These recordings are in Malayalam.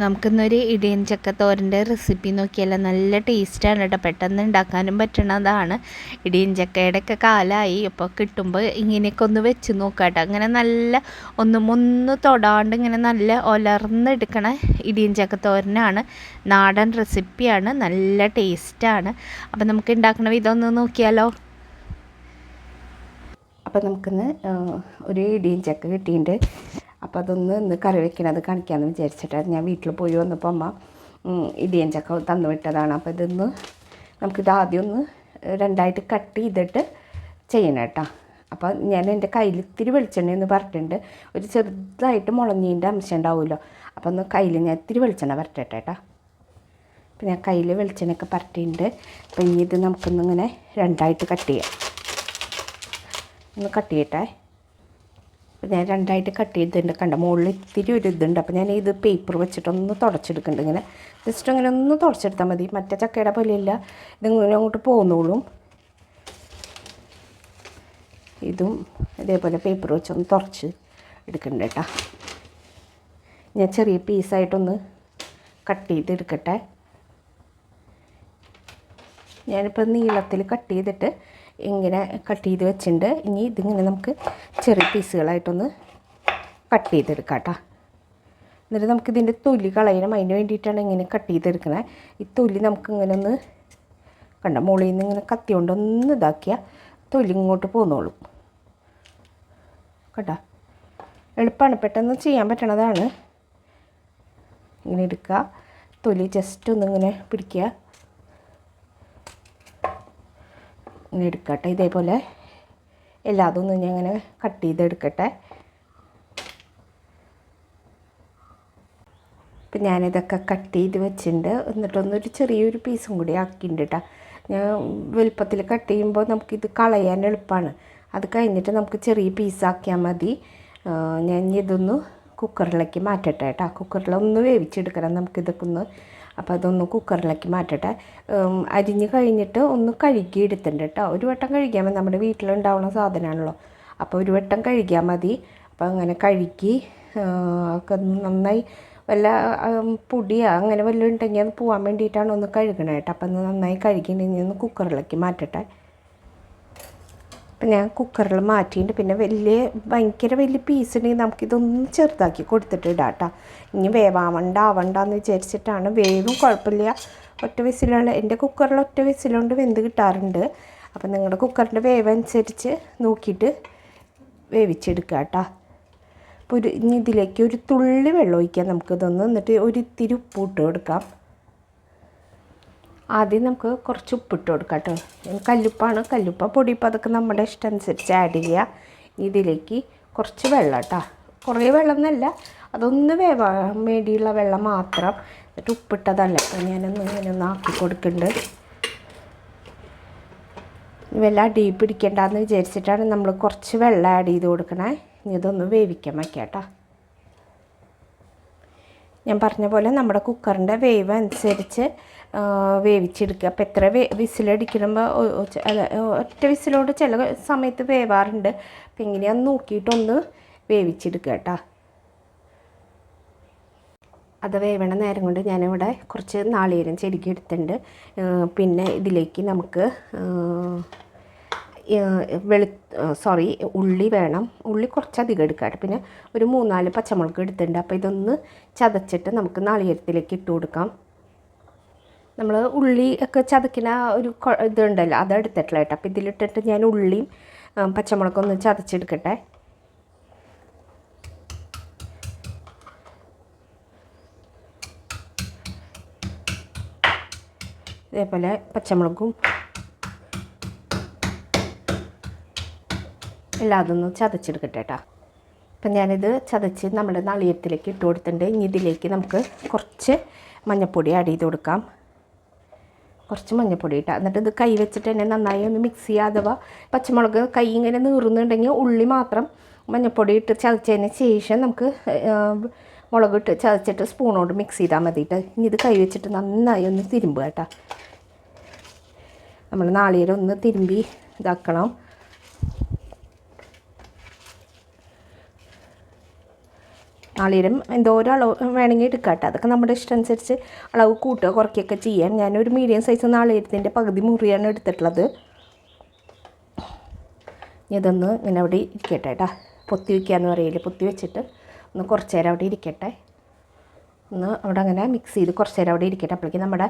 നമുക്കിന്നൊരു ഇടിയൻ ചക്കത്തോരന്റെ റെസിപ്പി നോക്കിയാലോ? നല്ല ടേസ്റ്റാണ് കേട്ടോ. പെട്ടെന്ന് ഉണ്ടാക്കാനും പറ്റണതാണ് ഇടിയൻ ചക്കയുടെ ഒക്കെ കാലമായി അപ്പോൾ കിട്ടുമ്പോൾ ഇങ്ങനെയൊക്കെ ഒന്ന് വെച്ച് നോക്കാട്ടോ അങ്ങനെ നല്ല ഒന്ന് മുന്ന് തൊടാണ്ട് ഇങ്ങനെ നല്ല ഒലർന്നെടുക്കണ ഇടിയൻ ചക്കത്തോരനാണ് നാടൻ റെസിപ്പിയാണ് നല്ല ടേസ്റ്റാണ് അപ്പോൾ നമുക്ക് ഉണ്ടാക്കണ വിധം ഒന്ന് നോക്കിയാലോ? അപ്പോൾ നമുക്കിന്ന് ഒരു ഇടിയൻ ചക്ക കിട്ടിയിട്ടുണ്ട്. അപ്പോൾ അതൊന്ന് ഇന്ന് കറി വെക്കണത് കാണിക്കാമെന്ന് വിചാരിച്ചിട്ടാണ് ഞാൻ വീട്ടിൽ പോയി വന്നപ്പോൾ അമ്മ ഇടിയൻ ചക്ക തന്നു വിട്ടതാണ്. അപ്പോൾ ഇതൊന്ന് നമുക്കിത് ആദ്യം ഒന്ന് രണ്ടായിട്ട് കട്ട് ചെയ്തിട്ട് ചെയ്യണം കേട്ടോ. അപ്പോൾ ഞാൻ എന്റെ കയ്യിൽ ഇത്തിരി വെളിച്ചെണ്ണ എന്ന് പറഞ്ഞിട്ടുണ്ട് ഒരു ചെറുതായിട്ട് മുളഞ്ഞീന്റെ അംശം ഉണ്ടാവുമല്ലോ. അപ്പോൾ ഒന്ന് കയ്യിൽ ഞാൻ ഇത്തിരി വെളിച്ചെണ്ണ പറട്ടെ കേട്ടോ. അപ്പോൾ ഞാൻ കയ്യിൽ വെളിച്ചെണ്ണയൊക്കെ പരട്ടിയിട്ടുണ്ട് അപ്പോൾ ഇനി ഇത് നമുക്കൊന്നിങ്ങനെ രണ്ടായിട്ട് കട്ട് ചെയ്യാം. ഒന്ന് കട്ട് ചെയ്യട്ടെ. ഞാൻ രണ്ടായിട്ട് കട്ട് ചെയ്തിട്ടുണ്ട്. കണ്ട? മുകളിൽ ഇത്തിരി ഒരു ഇതുണ്ട്. അപ്പോൾ ഞാൻ ഇത് പേപ്പർ വെച്ചിട്ടൊന്ന് തുടച്ചെടുക്കുന്നുണ്ട് ഇങ്ങനെ. ജസ്റ്റ് അങ്ങനെ ഒന്ന് തുടച്ചെടുത്താൽ മതി. മറ്റേ ചക്കയുടെ പോലെയില്ല. ഇതിങ്ങനെ അങ്ങോട്ട് പോന്നോളും. ഇതും ഇതേപോലെ പേപ്പർ വെച്ചൊന്ന് തുറച്ച് എടുക്കുന്നുണ്ട് കേട്ടോ. ഞാൻ ചെറിയ പീസായിട്ടൊന്ന് കട്ട് ചെയ്തെടുക്കട്ടെ ഞാനിപ്പോൾ നീളത്തിൽ കട്ട് ചെയ്തിട്ട് ഇങ്ങനെ കട്ട് ചെയ്ത് വെച്ചിട്ടുണ്ട്. ഇനി ഇതിങ്ങനെ നമുക്ക് ചെറിയ പീസുകളായിട്ടൊന്ന് കട്ട് ചെയ്തെടുക്കാം കേട്ടോ. എന്നിട്ട് നമുക്ക് ഇതിന്റെ തൊലി കളയണം. അതിന് വേണ്ടിയിട്ടാണ് ഇങ്ങനെ കട്ട് ചെയ്തെടുക്കണേ. ഈ തൊലി നമുക്ക് ഇങ്ങനെ ഒന്ന് കണ്ട മുകളിൽ നിന്ന് ഇങ്ങനെ കത്തി കൊണ്ടൊന്ന് ഇതാക്കിയാൽ തൊലി ഇങ്ങോട്ട് പോന്നോളും. കേട്ടോ എളുപ്പമാണ് പെട്ടെന്ന് ചെയ്യാൻ പറ്റണതാണ്. ഇങ്ങനെ എടുക്കുക. തൊലി ജസ്റ്റ് ഒന്നിങ്ങനെ പിടിക്കുക. ഇങ്ങനെ എടുക്കട്ടെ. ഇതേപോലെ എല്ലാതും ഒന്ന് ഞാൻ ഇങ്ങനെ കട്ട് ചെയ്തെടുക്കട്ടെ ഇപ്പം ഞാനിതൊക്കെ കട്ട് ചെയ്ത് വെച്ചിട്ടുണ്ട്. എന്നിട്ടൊന്നൊരു ചെറിയൊരു പീസും കൂടി ആക്കിയിട്ടുണ്ട് കേട്ടോ ഞാൻ വലുപ്പത്തിൽ കട്ട് ചെയ്യുമ്പോൾ നമുക്കിത് കളയാൻ എളുപ്പമാണ് അത് കഴിഞ്ഞിട്ട് നമുക്ക് ചെറിയ പീസാക്കിയാൽ മതി. ഞാൻ ഇതൊന്ന് കുക്കറിലേക്ക് മാറ്റട്ടെ കേട്ടോ കുക്കറിലൊന്ന് വേവിച്ചെടുക്കണം. നമുക്കിതൊക്കെ ഒന്ന് അപ്പോൾ അതൊന്ന് കുക്കറിലേക്ക് മാറ്റട്ടെ. അരിഞ്ഞ് കഴിഞ്ഞിട്ട് ഒന്ന് കഴുകി എടുത്തിട്ടുണ്ട് കേട്ടോ. ഒരു വട്ടം കഴുകിയാൽ മതി. നമ്മുടെ വീട്ടിലുണ്ടാവുന്ന സാധനമാണല്ലോ. അപ്പോൾ ഒരു വട്ടം കഴുകിയാൽ മതി. അപ്പോൾ അങ്ങനെ കഴുകി ഒക്കെ നന്നായി വല്ല പൊടിയാ അങ്ങനെ വല്ലതും ഉണ്ടെങ്കിൽ അത് പോകാൻ വേണ്ടിയിട്ടാണ് ഒന്ന് കഴുകണേ കേട്ടോ. അപ്പം ഒന്ന് നന്നായി കഴുകി കഴുകിയിട്ടുണ്ടെങ്കിൽ ഒന്ന് കുക്കറിലേക്ക് മാറ്റട്ടെ. ഞാൻ കുക്കറിൽ മാറ്റിയിട്ട് പിന്നെ വലിയ ഭയങ്കര വലിയ പീസ് ഉണ്ടെങ്കിൽ നമുക്കിതൊന്ന് ചെറുതാക്കി കൊടുത്തിട്ട് ഇടാം കേട്ടോ ഇനി വേവാവണ്ട ആവണ്ടെന്ന് വിചാരിച്ചിട്ടാണ്. വേവും കുഴപ്പമില്ല. ഒറ്റ വിസിലുള്ള എന്റെ കുക്കറിൽ ഒറ്റ വിസിലുകൊണ്ട് വെന്ത് കിട്ടാറുണ്ട്. അപ്പം നിങ്ങളുടെ കുക്കറിന്റെ വേവ് അനുസരിച്ച് നോക്കിയിട്ട് വേവിച്ചെടുക്കുക കേട്ടോ അപ്പോൾ ഒരു ഇനി ഇതിലേക്ക് ഒരു തുള്ളി വെള്ളം ഒഴിക്കാം നമുക്കിതൊന്ന്. എന്നിട്ട് ഒരു ഇത്തിരി ഉപ്പ് ഇട്ട് കൊടുക്കാം. ആദ്യം നമുക്ക് കുറച്ച് ഉപ്പിട്ട് കൊടുക്കാം കേട്ടോ. കല്ലുപ്പാണ്. കല്ലുപ്പ പൊടി ഇപ്പോൾ അതൊക്കെ നമ്മുടെ ഇഷ്ടം അനുസരിച്ച് ആഡ് ചെയ്യുക. ഇതിലേക്ക് കുറച്ച് വെള്ളം കേട്ടോ. കുറേ വെള്ളം എന്നല്ല അതൊന്ന് വേവാൻ വേണ്ടിയുള്ള വെള്ളം മാത്രം. എന്നിട്ട് ഉപ്പിട്ടതല്ല. അപ്പോൾ ഞാനൊന്ന് ഇങ്ങനെ ഒന്ന് ആക്കി കൊടുക്കുന്നുണ്ട്. വല്ല അടി പിടിക്കണ്ടെന്ന് വിചാരിച്ചിട്ടാണ് നമ്മൾ കുറച്ച് വെള്ളം ആഡ് ചെയ്ത് കൊടുക്കണേ. ഇനി ഇതൊന്ന് വേവിക്കാൻ വയ്ക്കാം കേട്ടോ. ഞാൻ പറഞ്ഞ പോലെ നമ്മുടെ കുക്കറിന്റെ വേവ് അനുസരിച്ച് വേവിച്ചെടുക്കുക. അപ്പോൾ എത്ര വേ വിസിലടിക്കുമ്പോൾ ഒറ്റ വിസിലോട് ചില സമയത്ത് വേവാറുണ്ട്. അപ്പം എങ്ങനെയാന്ന് നോക്കിയിട്ടൊന്ന് വേവിച്ചെടുക്കുക കേട്ടോ. അത് വേവണ നേരം കൊണ്ട് ഞാനിവിടെ കുറച്ച് നാളികേരം ചെരുക്കി എടുത്തിട്ടുണ്ട്. പിന്നെ ഇതിലേക്ക് നമുക്ക് വെളു സോറി ഉള്ളി വേണം. ഉള്ളി കുറച്ചധികം എടുക്കാം പിന്നെ ഒരു മൂന്നാൽ പച്ചമുളക് എടുത്തിട്ടുണ്ട്. അപ്പോൾ ഇതൊന്ന് ചതച്ചിട്ട് നമുക്ക് നാളികേരത്തിലേക്ക് ഇട്ട് കൊടുക്കാം. നമ്മൾ ഉള്ളി ഒക്കെ ചതക്കുന്ന ഒരു ഇതുണ്ടല്ലോ അത് എടുത്തിട്ടില്ല കേട്ടോ. അപ്പോൾ ഇതിലിട്ടിട്ട് ഞാൻ ഉള്ളിയും പച്ചമുളകും ഒന്ന് ചതച്ചെടുക്കട്ടെ. ഇതേപോലെ പച്ചമുളകും എല്ലാം അതൊന്ന് ചതച്ചെടുക്കട്ടെ കേട്ടോ അപ്പം ഞാനിത് ചതച്ച് നമ്മുടെ നളിയത്തിലേക്ക് ഇട്ട് കൊടുത്തിട്ടുണ്ട്. ഇനി ഇതിലേക്ക് നമുക്ക് കുറച്ച് മഞ്ഞൾപ്പൊടി ആഡ് ചെയ്ത് കൊടുക്കാം. കുറച്ച് മഞ്ഞൾപ്പൊടി ഇട്ടാൽ എന്നിട്ട് ഇത് കൈ വെച്ചിട്ട് തന്നെ നന്നായി ഒന്ന് മിക്സ് ചെയ്യുക. അഥവാ പച്ചമുളക് കൈ ഇങ്ങനെ നീറുന്നുണ്ടെങ്കിൽ ഉള്ളി മാത്രം മഞ്ഞൾപ്പൊടി ഇട്ട് ചതച്ചതിന് ശേഷം നമുക്ക് മുളക് ഇട്ട് ചതച്ചിട്ട് സ്പൂണോട് മിക്സ് ചെയ്താൽ മതിയിട്ട് ഇനി ഇത് കൈ വെച്ചിട്ട് നന്നായി ഒന്ന് തിരുമ്പുക കേട്ടോ നമ്മൾ നാളികേരം ഒന്ന് തിരുമ്പി ഇതാക്കണം. നാളികേരം ഒരു അളവ് വേണമെങ്കിൽ എടുക്കാം കേട്ടോ അതൊക്കെ നമ്മുടെ ഇഷ്ടം അനുസരിച്ച് അളവ് കൂട്ടുക കുറയ്ക്കുകയൊക്കെ ചെയ്യാം. ഞാനൊരു മീഡിയം സൈസ് നാളീരത്തിന്റെ പകുതി മുറിയാണ് എടുത്തിട്ടുള്ളത്. ഇതൊന്ന് ഇങ്ങനെ അവിടെ ഇരിക്കട്ടെ കേട്ടോ പൊത്തി വയ്ക്കാന്ന് പറയില്ല? പൊത്തി വെച്ചിട്ട് ഒന്ന് കുറച്ച് നേരം അവിടെ ഇരിക്കട്ടെ. ഒന്ന് അവിടെ അങ്ങനെ മിക്സ് ചെയ്ത് കുറച്ച് നേരം അവിടെ ഇരിക്കട്ടെ. അപ്പോഴേക്കും നമ്മുടെ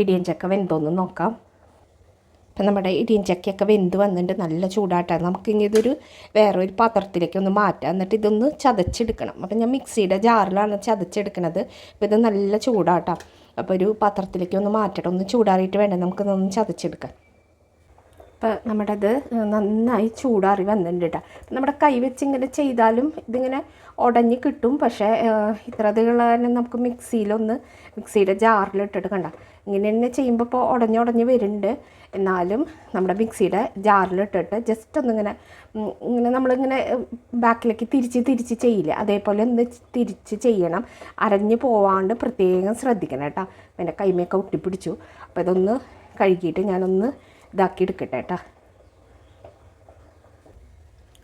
ഇടിയൻ ചക്ക വെന്തോന്ന് നോക്കാം. ഇപ്പം നമ്മുടെ ഇടിയൻ ചക്കയൊക്കെ വെന്ത് വന്നിട്ട് നല്ല ചൂടാട്ടാണ് നമുക്കിനി ഇതൊരു വേറെ ഒരു പാത്രത്തിലേക്ക് ഒന്ന് മാറ്റാം. എന്നിട്ട് ഇതൊന്ന് ചതച്ചെടുക്കണം. അപ്പം ഞാൻ മിക്സിയുടെ ജാറിലാണ് ചതച്ചെടുക്കണത്. അപ്പോൾ ഇത് നല്ല ചൂടാട്ടാം. അപ്പോൾ ഒരു പാത്രത്തിലേക്ക് ഒന്ന് മാറ്റണം. ഒന്ന് ചൂടാറിയിട്ട് വേണം നമുക്കിതൊന്ന് ചതച്ചെടുക്കാൻ. അപ്പോൾ നമ്മുടെ നന്നായി ചൂടാറി വന്നിട്ടുണ്ട് കേട്ടോ നമ്മുടെ കൈ വെച്ച് ഇങ്ങനെ ചെയ്താലും ഇതിങ്ങനെ ഉടഞ്ഞ് കിട്ടും. പക്ഷേ ഇത്ര തന്നെ നമുക്ക് മിക്സിയിലൊന്ന് മിക്സിയുടെ ജാറിലിട്ടിട്ട് കണ്ട. ഇങ്ങനെ തന്നെ ചെയ്യുമ്പോൾ ഇപ്പോൾ ഉടഞ്ഞ് ഉടഞ്ഞ് വരുന്നുണ്ട്. എന്നാലും നമ്മുടെ മിക്സിയുടെ ജാറിലിട്ടിട്ട് ജസ്റ്റ് ഒന്നിങ്ങനെ ഇങ്ങനെ നമ്മളിങ്ങനെ ബാക്കിലേക്ക് തിരിച്ച് തിരിച്ച് ചെയ്യില്ല? അതേപോലെ ഒന്ന് തിരിച്ച് ചെയ്യണം. അരഞ്ഞ് പോവാണ്ട് പ്രത്യേകം ശ്രദ്ധിക്കണം കേട്ടോ എന്റെ കൈമയൊക്കെ ഒട്ടിപ്പിടിച്ചു. അപ്പോൾ ഇതൊന്ന് കഴുകിയിട്ട് ഞാനൊന്ന് ഇതാക്കി എടുക്കട്ടെ കേട്ടോ.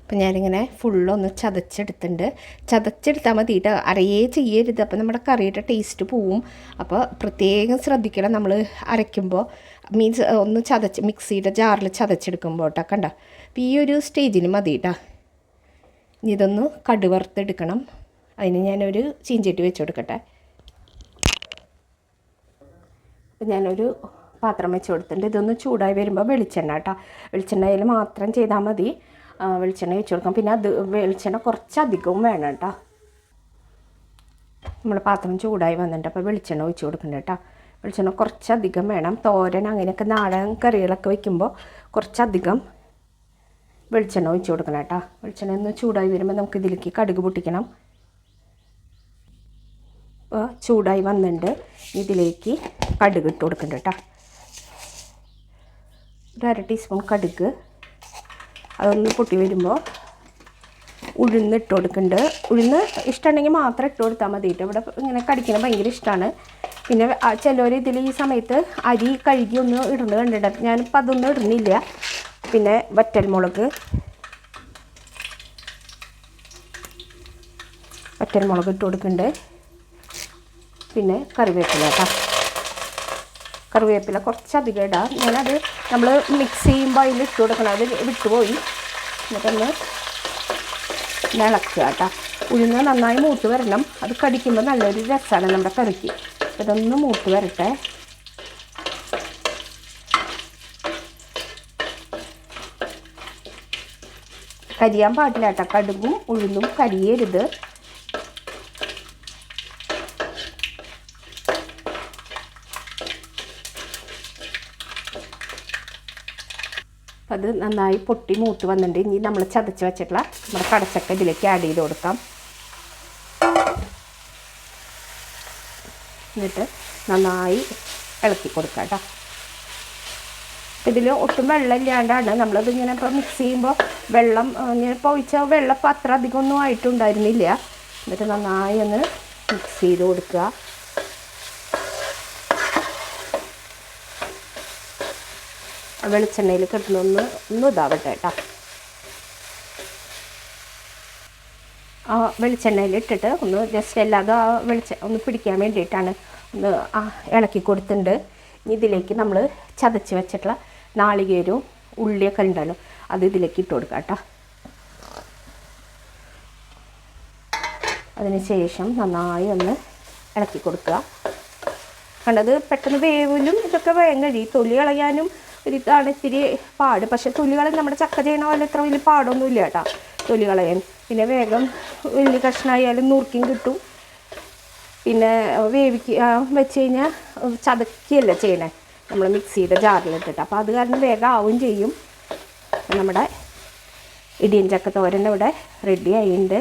അപ്പം ഞാനിങ്ങനെ ഫുള്ളൊന്ന് ചതച്ചെടുത്തിട്ടുണ്ട്. ചതച്ചെടുത്താൽ മതി കേട്ടോ. അരയേ ചെയ്യരുത്. അപ്പോൾ നമ്മുടെ കറിയുടെ ടേസ്റ്റ് പോവും. അപ്പോൾ പ്രത്യേകം ശ്രദ്ധിക്കണം നമ്മൾ അരയ്ക്കുമ്പോൾ മീൻസ് ഒന്ന് ചതച്ച് മിക്സിയുടെ ജാറിൽ ചതച്ചെടുക്കുമ്പോൾ കേട്ടോ. കണ്ട? അപ്പോൾ ഈ ഒരു സ്റ്റേജിന് മതി കേട്ടോ. ഇനി ഇതൊന്ന് കടുവറുത്തെടുക്കണം. അതിന് ഞാനൊരു ചീഞ്ചട്ടി വെച്ച് കൊടുക്കട്ടെ. അപ്പം ഞാനൊരു പാത്രം വെച്ച് കൊടുത്തിട്ടുണ്ട്. ഇതൊന്ന് ചൂടായി വരുമ്പോൾ വെളിച്ചെണ്ണ കേട്ടോ വെളിച്ചെണ്ണയിൽ മാത്രം ചെയ്താൽ മതി. വെളിച്ചെണ്ണ വെച്ച് കൊടുക്കാം പിന്നെ അത് വെളിച്ചെണ്ണ കുറച്ചധികവും വേണം കേട്ടോ നമ്മൾ പാത്രം ചൂടായി വന്നിട്ടുണ്ട്. അപ്പോൾ വെളിച്ചെണ്ണ ഒഴിച്ച് കൊടുക്കുന്നുണ്ട് കേട്ടോ വെളിച്ചെണ്ണ കുറച്ചധികം വേണം. തോരൻ അങ്ങനെയൊക്കെ നാടൻ കറികളൊക്കെ വയ്ക്കുമ്പോൾ കുറച്ചധികം വെളിച്ചെണ്ണ ഒഴിച്ച് കൊടുക്കണം കേട്ടോ വെളിച്ചെണ്ണ ഒന്ന് ചൂടായി വരുമ്പോൾ നമുക്ക് ഇതിലേക്ക് കടുക് പൊട്ടിക്കണം. ഇപ്പോൾ ചൂടായി വന്നിട്ടുണ്ട്. ഇതിലേക്ക് കടുക് ഇട്ട് കൊടുക്കുന്നുണ്ട് കേട്ടോ ഒരു അര ടീസ്പൂൺ കടുക്. അതൊന്ന് പൊട്ടി വരുമ്പോൾ ഉഴുന്ന് ഇട്ട് കൊടുക്കുന്നുണ്ട് ഉഴുന്ന് ഇഷ്ടമുണ്ടെങ്കിൽ മാത്രം ഇട്ട് കൊടുത്താൽ മതി. ഇവിടെ ഇങ്ങനെ കടിക്കുന്നത് ഭയങ്കര ഇഷ്ടമാണ് പിന്നെ ചിലവർ ഇതിൽ ഈ സമയത്ത് അരി കഴുകി ഒന്ന് ഇടുന്നത് ഞാൻ ഞാനിപ്പോൾ അതൊന്നും ഇടുന്നില്ല. പിന്നെ വറ്റൽമുളക് വറ്റൽമുളക് ഇട്ട് കൊടുക്കുന്നുണ്ട് പിന്നെ കറിവേപ്പില കേട്ടോ. കറിവേപ്പില കുറച്ചധികം ഇടാം. ഞാനത് നമ്മൾ മിക്സ് ചെയ്യുമ്പോൾ അതിൽ ഇട്ട് കൊടുക്കണം. അത് വിട്ടുപോയി. എന്നിട്ടൊന്ന് നിളക്കുക കേട്ടോ. ഉഴുന്ന് നന്നായി മൂത്ത് വരണം. അത് കടിക്കുമ്പോൾ നല്ലൊരു രസമാണ് നമ്മുടെ കറിക്ക്. ഇതൊന്ന് മൂത്ത് വരട്ടെ. കരിയാൻ പാടില്ല കേട്ടോ. കടുകും ഉഴുന്നും കരിയരുത്. അത് നന്നായി പൊട്ടി മൂത്ത് വന്നിട്ടുണ്ട്. ഇനി നമ്മൾ ചതച്ച് വെച്ചിട്ടുള്ള നമ്മുടെ കടച്ചക്ക ഇതിലേക്ക് ആഡ് ചെയ്ത് കൊടുക്കാം. എന്നിട്ട് നന്നായി ഇളക്കി കൊടുക്കാം കേട്ടോ. ഇതിൽ ഒട്ടും വെള്ളം ഇല്ലാണ്ടാണ് നമ്മളത് ഇങ്ങനെ ഇപ്പോൾ മിക്സ് ചെയ്യുമ്പോൾ വെള്ളം ഇങ്ങനെ പൊഴിച്ച വെള്ളം ഇപ്പോൾ അത്ര അധികമൊന്നും ആയിട്ടുണ്ടായിരുന്നില്ല. എന്നിട്ട് നന്നായി ഒന്ന് മിക്സ് ചെയ്ത് കൊടുക്കുക. വെളിച്ചെണ്ണയിൽ കിട്ടുന്ന ഒന്ന് ഇതാവട്ടെ കേട്ടോ. ആ വെളിച്ചെണ്ണയിൽ ഇട്ടിട്ട് ഒന്ന് ജസ്റ്റ് അല്ലാതെ ആ വെളിച്ച ഒന്ന് പിടിക്കാൻ വേണ്ടിയിട്ടാണ് ഒന്ന് ആ ഇളക്കി കൊടുത്തിട്ടുണ്ട്. ഇനി ഇതിലേക്ക് നമ്മൾ ചതച്ച് വെച്ചിട്ടുള്ള നാളികേരവും ഉള്ളിയൊക്കെ ഉണ്ടല്ലോ അത് ഇതിലേക്ക് ഇട്ട് കൊടുക്കാം കേട്ടോ. അതിന് ശേഷം നന്നായി ഒന്ന് ഇളക്കി കൊടുക്കുക. കണ്ടത് പെട്ടെന്ന് വേവിലും ഇതൊക്കെ വേഗം കഴിയും. തൊലി കളയാനും ഒരു ഇതാണ് ഇത്തിരി പാട്. പക്ഷെ തൊലികളെ നമ്മുടെ ചക്ക ചെയ്യണ പോലെ ഇത്ര വലിയ പാടൊന്നുമില്ല കേട്ടോ തൊലികളയാൻ പിന്നെ വേഗം വലിയ കഷ്ണമായാലും നുറുക്കിയും കിട്ടും. പിന്നെ വേവിക്ക് വെച്ച് കഴിഞ്ഞാൽ ചതക്കിയല്ല ചെയ്യണേ? നമ്മൾ മിക്സിയുടെ ജാറിലിട്ടിട്ട്. അപ്പോൾ അത് കാരണം വേഗം ആവും ചെയ്യും. നമ്മുടെ ഇടിയൻ ചക്ക തോരൻ ഇവിടെ റെഡി ആയിട്ടുണ്ട്.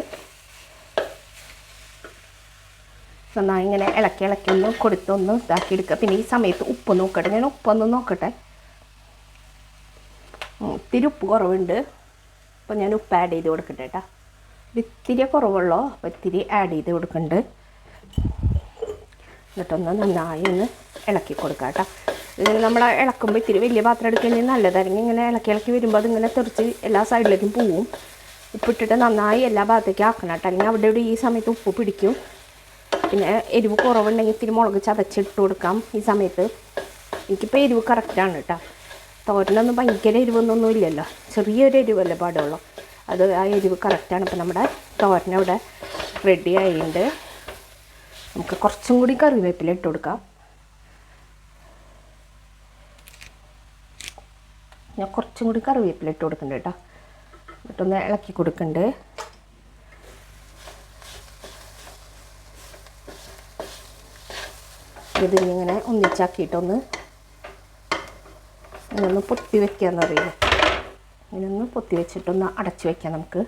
നന്നായി ഇങ്ങനെ ഇളക്കി ഇളക്കി ഒന്ന് കൊടുത്തൊന്ന് ഇതാക്കി എടുക്കുക. പിന്നെ ഈ സമയത്ത് ഉപ്പ് നോക്കട്ടെ. ഞാൻ ഉപ്പൊന്ന് നോക്കട്ടെ. ഇത്തിരി ഉപ്പ് കുറവുണ്ട്. അപ്പോൾ ഞാൻ ഉപ്പ് ആഡ് ചെയ്ത് കൊടുക്കട്ടെ കേട്ടോ ഇത്തിരി കുറവുള്ളോ? അപ്പോൾ ഇത്തിരി ആഡ് ചെയ്ത് കൊടുക്കുന്നുണ്ട് എന്നിട്ടൊന്ന് നന്നായി ഒന്ന് ഇളക്കി കൊടുക്കുക കേട്ടോ നമ്മൾ ഇളക്കുമ്പോൾ ഇത്തിരി വലിയ പാത്രം എടുക്കുകയാണെങ്കിൽ നല്ലതായിരിക്കും. ഇങ്ങനെ ഇളക്കി ഇളക്കി വരുമ്പോൾ അതിങ്ങനെ തെറിച്ച് എല്ലാ സൈഡിലേക്കും പോവും. ഉപ്പിട്ടിട്ട് നന്നായി എല്ലാ ഭാഗത്തേക്കും ആക്കണം കേട്ടോ അല്ലെങ്കിൽ അവിടെ ഇവിടെ ഈ സമയത്ത് ഉപ്പ് പിടിക്കും. പിന്നെ എരിവ് കുറവുണ്ടെങ്കിൽ ഇത്തിരി മുളക് ചതച്ചിട്ട് കൊടുക്കാം ഈ സമയത്ത്. എനിക്കിപ്പോൾ എരിവ് കറക്റ്റാണ് കേട്ടോ തോരനൊന്നും ഭയങ്കര എരിവൊന്നൊന്നും ഇല്ലല്ലോ ചെറിയൊരു എരിവല്ലേ പാടുള്ളൂ. അത് ആ എരിവ് കറക്റ്റാണ് ഇപ്പം നമ്മുടെ തോരൻ ഇവിടെ റെഡി ആയിട്ടുണ്ട്. നമുക്ക് കുറച്ചും കൂടി കറിവേപ്പില ഇട്ട് കൊടുക്കാം. ഞാൻ കുറച്ചും കൂടി കറിവേപ്പില ഇട്ട് കൊടുക്കുന്നുണ്ട് കേട്ടോ. എന്നിട്ടൊന്ന് ഇളക്കി കൊടുക്കുന്നുണ്ട് ഇത് ഇങ്ങനെ ഒന്നിച്ചാക്കിയിട്ടൊന്ന് ഇങ്ങനൊന്ന് പൊത്തി വെക്കാന്ന് അറിയില്ല ഇതിനൊന്ന് പൊത്തി വെച്ചിട്ടൊന്ന് അടച്ചു വെക്കാം നമുക്ക്.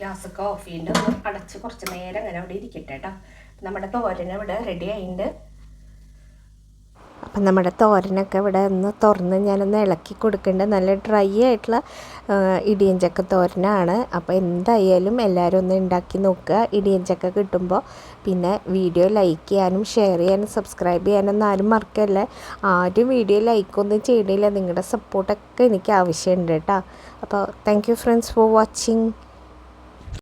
ഗ്യാസൊക്കെ ഓഫ് ചെയ്യുന്നുണ്ട് അടച്ച് കുറച്ച് നേരം അങ്ങനെ അവിടെ ഇരിക്കട്ടെ കേട്ടോ നമ്മുടെ തോരൻ ഇവിടെ റെഡി ആയിട്ടുണ്ട്. നമ്മുടെ തോരനൊക്കെ ഇവിടെ ഒന്ന് തുറന്ന് ഞാനൊന്ന് ഇളക്കി കൊടുക്കുന്നുണ്ട് നല്ല ഡ്രൈ ആയിട്ടുള്ള ഇടിയഞ്ചക്ക തോരനാണ്. അപ്പോൾ എന്തായാലും എല്ലാവരും ഒന്ന് ഉണ്ടാക്കി നോക്കുക. ഇടിയഞ്ചക്ക കിട്ടുമ്പോൾ പിന്നെ വീഡിയോ ലൈക്ക് ചെയ്യാനും ഷെയർ ചെയ്യാനും സബ്സ്ക്രൈബ് ചെയ്യാനൊന്നും ആരും മറക്കല്ലേ. ആരും വീഡിയോ ലൈക്കൊന്നും ചെയ്യണില്ല. നിങ്ങളുടെ സപ്പോർട്ടൊക്കെ എനിക്ക് ആവശ്യമുണ്ട് കേട്ടോ. അപ്പോൾ thank you friends for watching